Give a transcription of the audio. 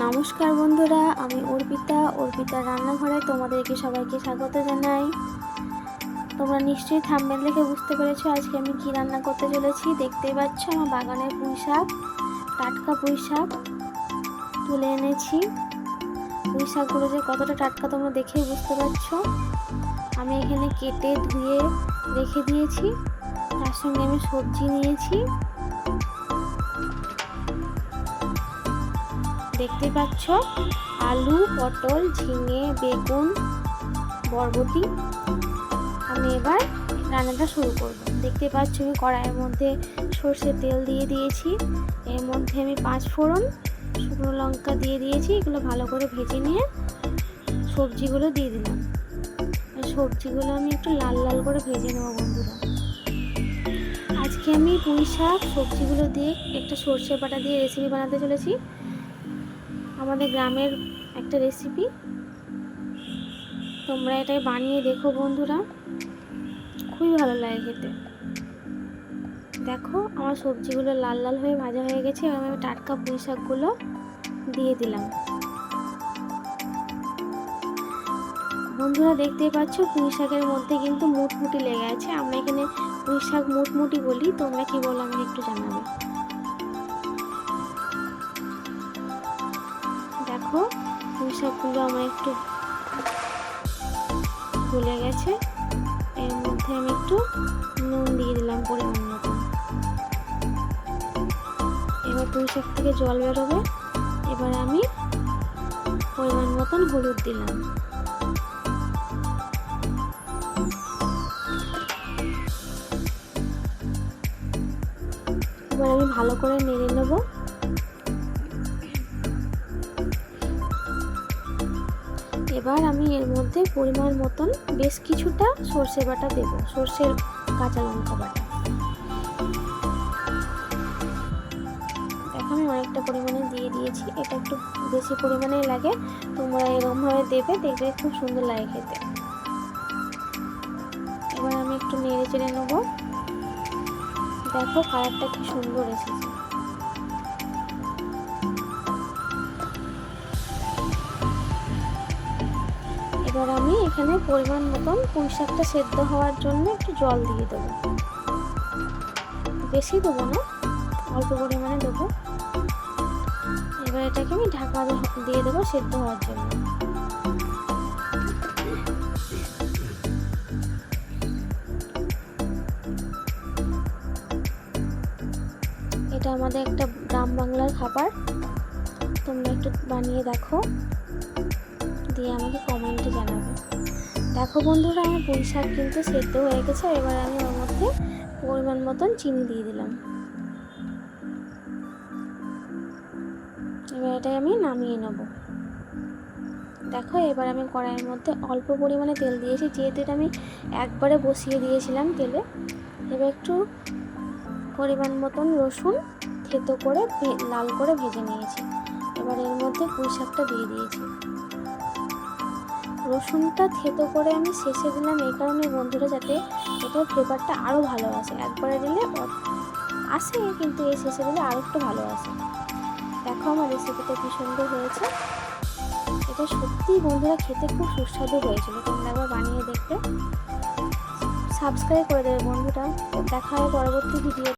নমস্কার বন্ধুরা, আমি অর্পিতা। অর্পিতা রান্নাঘরে তোমাদেরকে সবাইকে স্বাগত জানাই। তোমরা নিশ্চয়ই থাম্বেল দেখে বুঝতে পেরেছ আজকে আমি কি রান্না করতে চলেছি। দেখতেই পাচ্ছ আমার বাগানের পুঁই শাক টাটকা পুঁই শাক তুলে এনেছি। পুঁই শাকগুলো যে কতটা টাটকা তোমরা দেখেই বুঝতে পারছ। আমি এখানে কেটে ধুয়ে রেখে দিয়েছি। তার সঙ্গে আমি সবজি নিয়েছি। দেখতে পাচ্ছ? আলু, পটল, ঝিঙে, বেগুন, বরবটি। আমি এবার রান্নাটা শুরু করব। দেখতে পাচ্ছ আমি কড়াইয়ের মধ্যে সর্ষের তেল দিয়ে দিয়েছি। এর মধ্যে আমি পাঁচ ফোড়ন, শুকনো লঙ্কা দিয়ে দিয়েছি। এগুলো ভালো করে ভেজে নিয়ে সবজিগুলো দিয়ে দিলাম। সবজিগুলো আমি একটু লাল লাল করে ভেজে নেব বন্ধুরা। আজকে আমি পুঁই শাক সবজিগুলো দিয়ে একটা সর্ষে বাটা দিয়ে রেসিপি বানাতে চলেছি। আমাদের গ্রামের একটা রেসিপি তোমরা এটাই বানিয়ে দেখো বন্ধুরা। খুবই ভালো লাগে খেতে। দেখো, আমার সবজিগুলো লাল লাল হয়ে ভাজা হয়ে গেছে। এবং আমি টাটকা পুঁই শাকগুলো দিয়ে দিলাম। বন্ধুরা, দেখতেই পাচ্ছ, পুঁই শাকের মধ্যে কিন্তু মুটমুটি লেগে আছে। আমরা এখানে পুঁই শাক মুটমুটি বলি। তোমরা কি বলো, আমাকে একটু জানাবে। দেখো শাকগুলো আমার একটু গলে গেছে। এর মধ্যে আমি একটু নুন দিয়ে দিলাম পরিমাণ মতো। এবার পুঁই শাক থেকে জল বেরোবে। এবার আমি পরিমাণ মতন হলুদ দিলাম। এবার আমি ভালো করে নেড়ে নেব। এবার আমি এর মধ্যে পরিমাণ মতন বেশ কিছুটা সর্ষে বাটা দেব, সর্ষের কাঁচা লঙ্কা বাটা। আমি অনেকটা পরিমাণে দিয়ে দিয়েছি, এটা একটু বেশি পরিমাণে লাগে, তোমরা এরকমভাবে দেবে, দেখবে খুব সুন্দর লাগে খেতে। এবার আমি একটু নেড়ে চেড়ে নেব। দেখো কালারটা কি সুন্দর এসেছে। এখানে পরিমাণ মতন পুঁই শাকটা সেদ্ধ হওয়ার জন্য একটু জল দিয়ে দেবো। বেশি দেবো না, অল্প পরিমাণে দেবো। এবার এটাকে আমি ঢাকা দিয়ে দেবো সেদ্ধ হওয়ার জন্য। এটা আমাদের একটা গ্রাম বাংলার খাবার। তোমরা একটু বানিয়ে দেখো, দিয়ে আমাকে কমেন্টে জানাবে। দেখো বন্ধুরা, আমার পুঁই শাক কিন্তু সেদ্ধ হয়ে গেছে, এবার আমি ওর মধ্যে পরিমাণ মতন চিনি দিয়ে দিলাম। এবার এটাই আমি নামিয়ে নেব। দেখো, এবার আমি কড়াইয়ের মধ্যে অল্প পরিমাণে তেল দিয়েছি, যেহেতু এটা আমি একবারে বসিয়ে দিয়েছিলাম তেলে। এবার একটু পরিমাণ মতন রসুন থেতো করে লাল করে ভেজে নিয়েছি। এবার এর মধ্যে পুঁই শাকটা দিয়ে দিয়েছি। রসুনটা থেতো করে আমি শেষে দিলাম এই কারণে বন্ধুরা যাতে এটার ফ্লেভারটা আরও ভালো আসে। একবারে দিলে আসে, কিন্তু এই শেষে দিলে আরও একটু ভালো আসে। দেখো আমার রেসিপিটা কি সুন্দর হয়েছে। এটা সত্যিই বন্ধুরা খেতে খুব সুস্বাদু হয়েছিল। তোমরা একবার বানিয়ে দেখবে। সাবস্ক্রাইব করে দেবে বন্ধুরা। দেখা হয় পরবর্তী ভিডিও